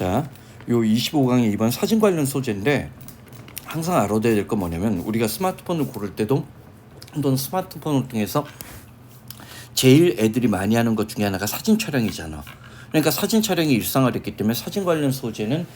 자, 요 25강의 이번 사진 관련 소재인데 항상 알아둬야 될 건 뭐냐면 우리가 스마트폰을 고를 때도 또는 스마트폰을 통해서 제일 애들이 많이 하는 것 중에 하나가 사진 촬영이잖아. 그러니까 사진 촬영이 일상화됐기 때문에 사진 관련 소재는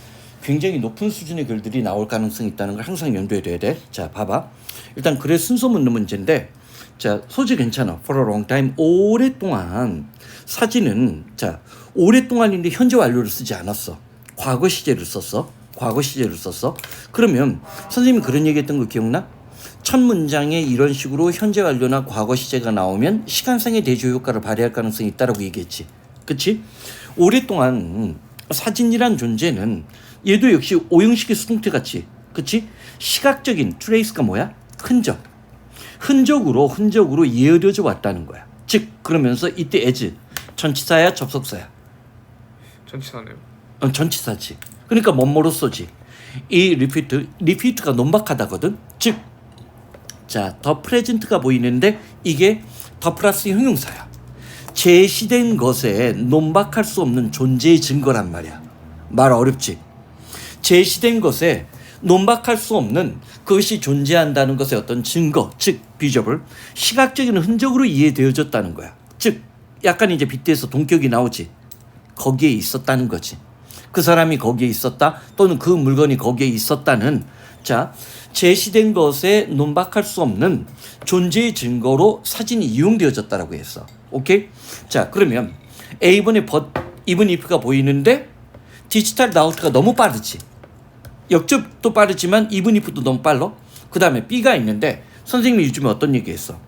굉장히 높은 수준의 글들이 나올 가능성이 있다는 걸 항상 염두에 둬야 돼. 자, 봐봐. 일단 글의 순서 묻는 문제인데 자, 소재 괜찮아. For a long time. 오랫동안 사진은 자, 오랫동안인데 현재 완료를 쓰지 않았어. 과거 시제를 썼어. 과거 시제를 썼어. 그러면 선생님이 그런 얘기 했던 거 기억나? 첫 문장에 이런 식으로 현재 완료나 과거 시제가 나오면 시간상의 대조 효과를 발휘할 가능성이 있다라고 얘기했지. 그치? 오랫동안 사진이란 존재는 얘도 역시 오형식의 수동태 같이 그치? 시각적인 트레이스가 뭐야? 흔적. 흔적으로 흔적으로 이어져 왔다는 거야. 즉 그러면서 이때 as 전치사야 접속사야. 전치사네요. 어, 전치사지. 그러니까 뭐뭐로서지. 이 리피트 리피트가 논박하다거든. 즉, 자, 더 프레젠트가 보이는데 이게 더 플러스 형용사야. 제시된 것에 논박할 수 없는 존재의 증거란 말이야. 말 어렵지. 제시된 것에 논박할 수 없는 그것이 존재한다는 것의 어떤 증거, 즉 비저블, 시각적인 흔적으로 이해되어졌다는 거야. 즉 약간 이제 빗대에서 동격이 나오지. 거기에 있었다는 거지. 그 사람이 거기에 있었다 또는 그 물건이 거기에 있었다는 자 제시된 것에 논박할 수 없는 존재의 증거로 사진이 이용되어졌다라고 했어. 오케이? 자 그러면 A번에 but, even if가 보이는데 디지털 나우트가 너무 빠르지. 역접도 빠르지만 even if도 너무 빨라. 그 다음에 B가 있는데 선생님이 요즘에 어떤 얘기했어?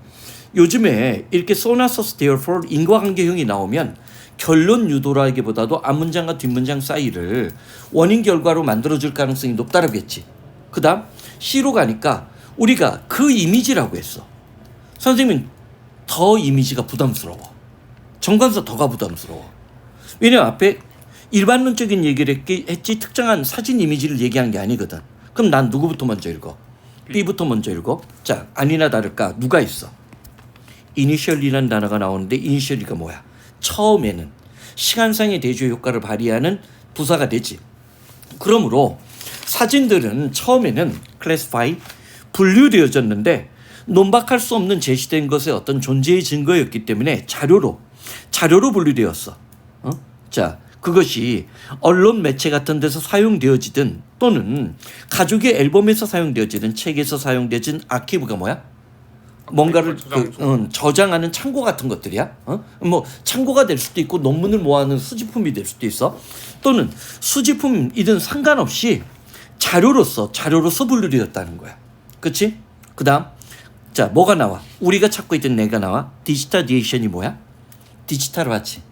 요즘에 이렇게 소나서스 therefore 인과관계형이 나오면 결론 유도라기보다도 앞문장과 뒷문장 사이를 원인 결과로 만들어줄 가능성이 높다라고 했지. 그 다음 C로 가니까 우리가 그 이미지라고 했어. 선생님은 더 이미지가 부담스러워. 정관사 더가 부담스러워. 왜냐면 앞에 일반론적인 얘기를 했지 특정한 사진 이미지를 얘기한 게 아니거든. 그럼 난 누구부터 먼저 읽어? B부터 먼저 읽어. 자, 아니나 다를까 누가 있어? 이니셜이라는 단어가 나오는데 이니셜이가 뭐야? 처음에는 시간상의 대조 효과를 발휘하는 부사가 되지. 그러므로 사진들은 처음에는 classify 분류되어졌는데 논박할 수 없는 제시된 것의 어떤 존재의 증거였기 때문에 자료로 자료로 분류되었어. 어? 자, 그것이 언론 매체 같은 데서 사용되어지든 또는 가족의 앨범에서 사용되어지든 책에서 사용되어진 아키브가 뭐야? 뭔가를 그, 저장소. 어, 저장하는 창고 같은 것들이야. 어? 뭐 창고가 될 수도 있고 논문을 모아놓은 수집품이 될 수도 있어. 또는 수집품이든 상관없이 자료로서 자료로서 분류되었다는 거야. 그렇지? 그다음 자 뭐가 나와? 우리가 찾고 있던 내가 나와. 디지털리에이션이 뭐야? 디지털화지.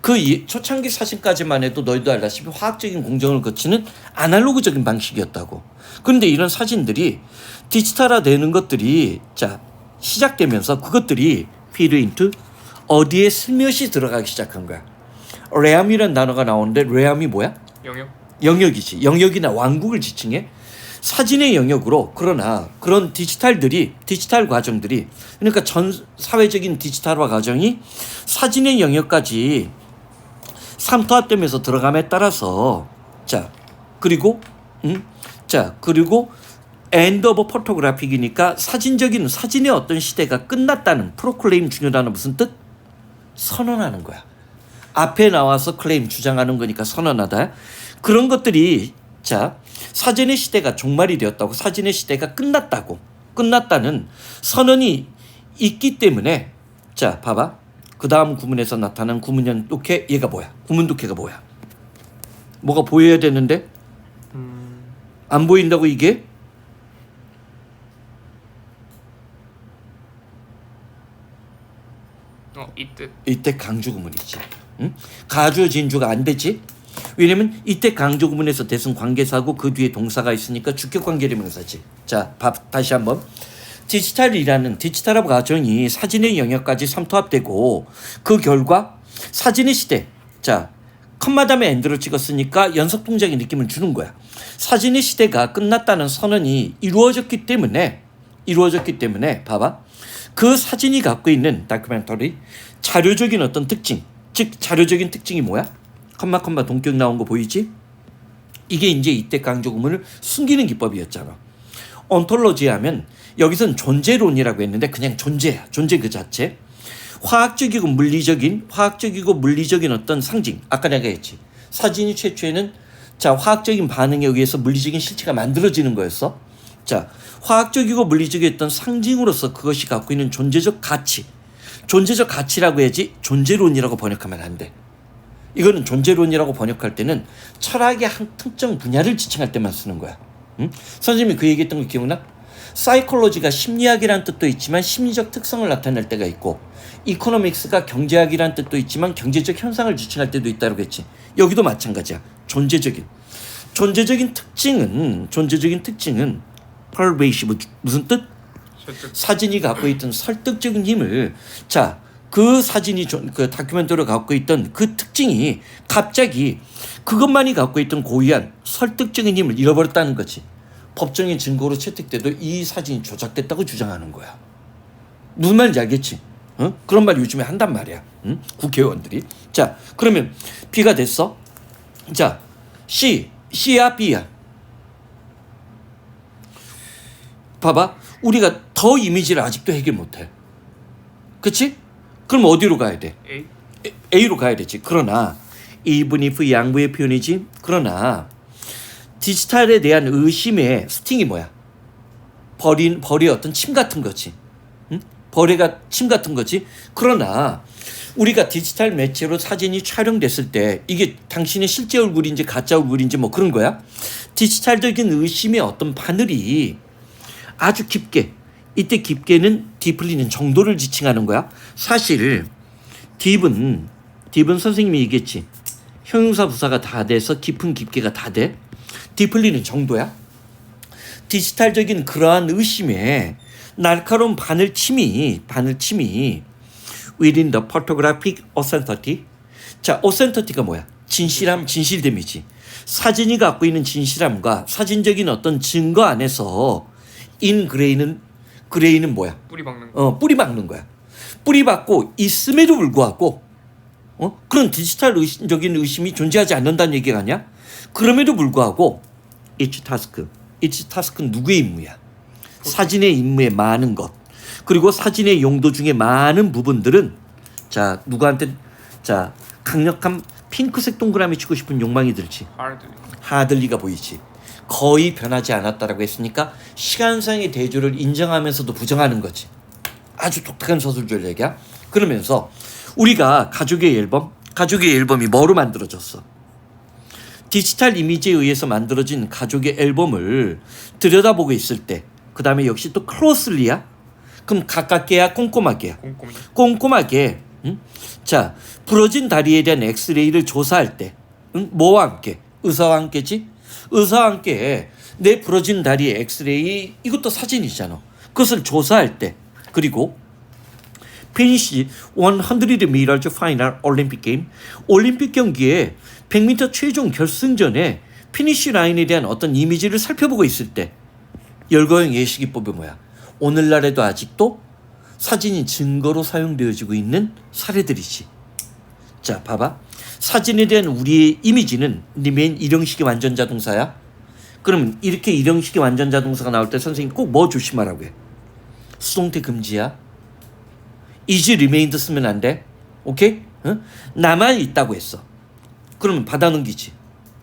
그 이- 초창기 사진까지만 해도 너희도 알다시피 화학적인 공정을 거치는 아날로그적인 방식이었다고. 그런데 이런 사진들이 디지털화 되는 것들이 자 시작되면서 그것들이 into 어디에 슬며시 들어가기 시작한 거야. 레암이라는 단어가 나오는데 레암이 뭐야? 영역. 영역이지. 영역이나 왕국을 지칭해. 사진의 영역으로 그러나 그런 디지털들이 디지털 과정들이 그러니까 전 사회적인 디지털화 과정이 사진의 영역까지 삼투압되면서 들어감에 따라서 자 그리고 음? 자 그리고 엔드 오브 포토그래픽이니까 사진적인 사진의 어떤 시대가 끝났다는 프로클레임 중요하다는 무슨 뜻? 선언하는 거야. 앞에 나와서 클레임 주장하는 거니까 선언하다. 그런 것들이 자 사진의 시대가 종말이 되었다고 사진의 시대가 끝났다고 끝났다는 선언이 있기 때문에 자 봐봐 그 다음 구문에서 나타난 구문형 독해 얘가 뭐야 구문 독해가 뭐야 뭐가 보여야 되는데 안 보인다고 이게 이때 이때 강조 구문이지. 응? 가주 진주가 안 되지. 왜냐면 이때 강조 구문에서 대승 관계사고 그 뒤에 동사가 있으니까 주격 관계를 명사지. 자, 밥, 다시 한번. 디지털이라는 디지털화 과정이 사진의 영역까지 삼투압되고 그 결과 사진의 시대. 자, 컴마 다음에 엔드로 찍었으니까 연속 동작의 느낌을 주는 거야. 사진의 시대가 끝났다는 선언이 이루어졌기 때문에 이루어졌기 때문에 봐봐. 그 사진이 갖고 있는 다큐멘터리 자료적인 어떤 특징, 즉 자료적인 특징이 뭐야? 컴마 컴마 동격 나온 거 보이지? 이게 이제 이때 강조 구문을 숨기는 기법이었잖아. 온톨로지 하면 여기선 존재론이라고 했는데 그냥 존재야. 존재 그 자체. 화학적이고 물리적인 화학적이고 물리적인 어떤 상징. 아까 내가 했지. 사진이 최초에는 자 화학적인 반응에 의해서 물리적인 실체가 만들어지는 거였어. 자 화학적이고 물리적인 어떤 상징으로서 그것이 갖고 있는 존재적 가치. 존재적 가치라고 해야지 존재론이라고 번역하면 안 돼. 이거는 존재론이라고 번역할 때는 철학의 한 특정 분야를 지칭할 때만 쓰는 거야. 응? 선생님이 그 얘기했던 거 기억나? 사이콜로지가 심리학이란 뜻도 있지만 심리적 특성을 나타낼 때가 있고 이코노믹스가 경제학이란 뜻도 있지만 경제적 현상을 지칭할 때도 있다고 했지. 여기도 마찬가지야. 존재적인 존재적인 특징은 존재적인 특징은 pervasive 무슨 뜻? 사진이 갖고 있던 설득적인 힘을 자 그 사진이 조- 그 다큐멘터리가 갖고 있던 그 특징이 갑자기 그것만이 갖고 있던 고유한 설득적인 힘을 잃어버렸다는 거지. 법정의 증거로 채택돼도 이 사진이 조작됐다고 주장하는 거야. 무슨 말인지 알겠지? 어? 그런 말 요즘에 한단 말이야. 응? 국회의원들이. 자 그러면 B가 됐어? 자 C C야 B야? 봐봐. 우리가 더 이미지를 아직도 해결 못해 그치? 그럼 어디로 가야 돼? A. A- A로 가야 되지 그러나 even if 양보의 표현이지 그러나 디지털에 대한 의심의 스팅이 뭐야? 벌인 벌의 어떤 침 같은 거지 응? 벌의가 침 같은 거지 그러나 우리가 디지털 매체로 사진이 촬영됐을 때 이게 당신의 실제 얼굴인지 가짜 얼굴인지 뭐 그런 거야 디지털적인 의심의 어떤 바늘이 아주 깊게 이때 깊게는 딥을리는 정도를 지칭하는 거야. 사실 딥은 딥은 선생님이 얘기했지. 형용사 부사가 다 돼서 깊은 깊게가 다 돼. 딥을리는 정도야. 디지털적인 그러한 의심에 날카로운 바늘침이 바늘침이 within the photographic authenticity. 자, authenticity가 뭐야? 진실함, 진실됨이지. 사진이 갖고 있는 진실함과 사진적인 어떤 증거 안에서 인 그레이는 그레이는 뭐야? 뿌리 박는 거. 어, 뿌리 박는 거야. 뿌리 박고 있음에도 불구하고 어? 그런 디지털 의심적인 의심이 존재하지 않는다는 얘기가 아니야? 그럼에도 불구하고 each task, each task는 누구의 임무야? 사진의 임무에 많은 것 그리고 사진의 용도 중에 많은 부분들은 자 누구한테 자 강력한 핑크색 동그라미 치고 싶은 욕망이 들지 하드. 하들리가 보이지. 거의 변하지 않았다라고 했으니까 시간상의 대조를 인정하면서도 부정하는 거지. 아주 독특한 서술절 얘기야. 그러면서 우리가 가족의 앨범, 가족의 앨범이 뭐로 만들어졌어? 디지털 이미지에 의해서 만들어진 가족의 앨범을 들여다보고 있을 때, 그 다음에 역시 또 클로슬리야? 그럼 가깝게야, 꼼꼼하게야? 꼼꼼히. 꼼꼼하게 응? 자 부러진 다리에 대한 엑스레이를 조사할 때 응? 뭐와 함께 의사와 함께지 의사와 함께 내 부러진 다리의 엑스레이 이것도 사진이잖아 그것을 조사할 때 그리고 피니시 100m 파이널 올림픽 게임 올림픽 경기에 100m 최종 결승전에 피니시 라인에 대한 어떤 이미지를 살펴보고 있을 때 열거형 예시기법이 뭐야? 오늘날에도 아직도 사진이 증거로 사용되어지고 있는 사례들이지. 자, 봐봐. 사진에 대한 우리의 이미지는 리메인 일형식의 완전 자동사야. 그럼 이렇게 일형식의 완전 자동사가 나올 때 선생님 꼭 뭐 조심하라고 해? 수동태 금지야. is remained 쓰면 안 돼. 오케이? 어? 남아 있다고 했어. 그러면 받아 넘기지.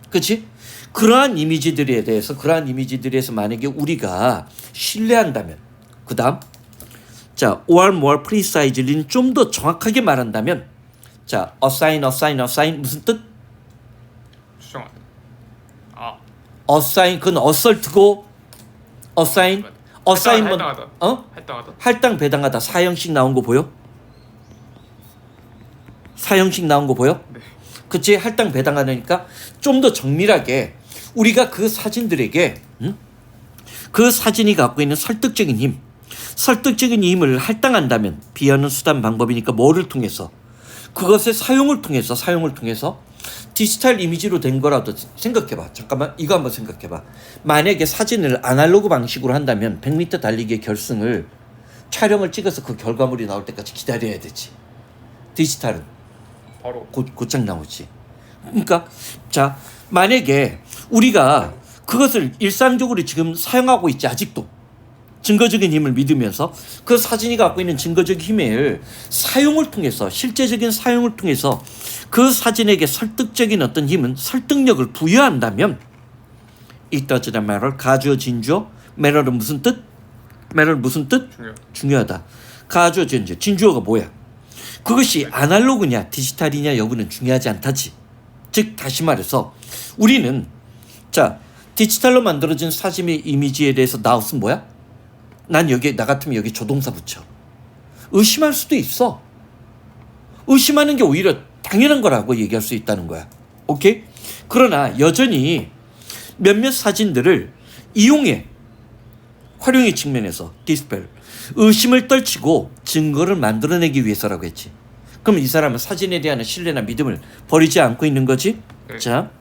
그렇지? 그러한 이미지들에 대해서 그러한 이미지들에서 만약에 우리가 신뢰한다면 그 다음 자, or more precisely는 좀 더 정확하게 말한다면 자, assign, assign, assign 무슨 뜻? 수정하다. 아. assign 그건 assault고 assign, assignment 할당하다. 어? 할당하다. 할당 배당하다 사형식 나온 거 보여? 사형식 나온 거 보여? 네. 그치 할당 배당하니까 좀 더 정밀하게 우리가 그 사진들에게 응? 그 사진이 갖고 있는 설득적인 힘 설득적인 힘을 할당한다면 비하는 수단 방법이니까 뭐를 통해서 그것의 사용을 통해서 사용을 통해서 디지털 이미지로 된 거라도 생각해봐. 잠깐만 이거 한번 생각해봐. 만약에 사진을 아날로그 방식으로 한다면 100m 달리기의 결승을 촬영을 찍어서 그 결과물이 나올 때까지 기다려야 되지. 디지털은. 바로. 곧 곧장 나오지. 그러니까 자 만약에 우리가 그것을 일상적으로 지금 사용하고 있지 아직도 증거적인 힘을 믿으면서 그 사진이 갖고 있는 증거적 힘을 사용을 통해서 실제적인 사용을 통해서 그 사진에게 설득적인 어떤 힘은 설득력을 부여한다면 it doesn't matter 가주어 진주어 matter는 무슨 뜻? matter 무슨 뜻? 중요. 중요하다. 가주어 진주어 진주어가 뭐야? 그것이 아날로그냐 디지털이냐 여부는 중요하지 않다지. 즉 다시 말해서 우리는 자 디지털로 만들어진 사진의 이미지에 대해서 나웃은 뭐야? 난 여기 나 같으면 여기 조동사 붙여. 의심할 수도 있어. 의심하는 게 오히려 당연한 거라고 얘기할 수 있다는 거야. 오케이? 그러나 여전히 몇몇 사진들을 이용해 활용의 측면에서 디스펠 의심을 떨치고 증거를 만들어내기 위해서라고 했지. 그럼 이 사람은 사진에 대한 신뢰나 믿음을 버리지 않고 있는 거지. 네. 자,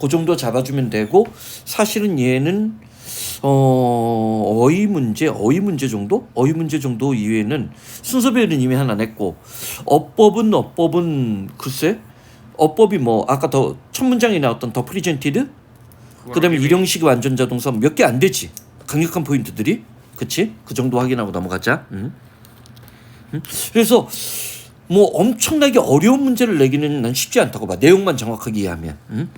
그 정도 잡아주면 되고 사실은 얘는 어 어휘 문제, 어휘 문제 정도, 어휘 문제 정도 이외에는 순서 배열은 이미 하나 냈고 어법은 어법은 글쎄? 어법이 뭐 아까 더 첫 문장에 나왔던 더 프리젠티드? 그 다음에 이미 일형식 완전 자동사 몇 개 안 되지? 강력한 포인트들이. 그치? 그 정도 확인하고 넘어가자. 음. 음. 그래서 뭐 엄청나게 어려운 문제를 내기는 난 쉽지 않다고 봐. 내용만 정확하게 이해하면. 음.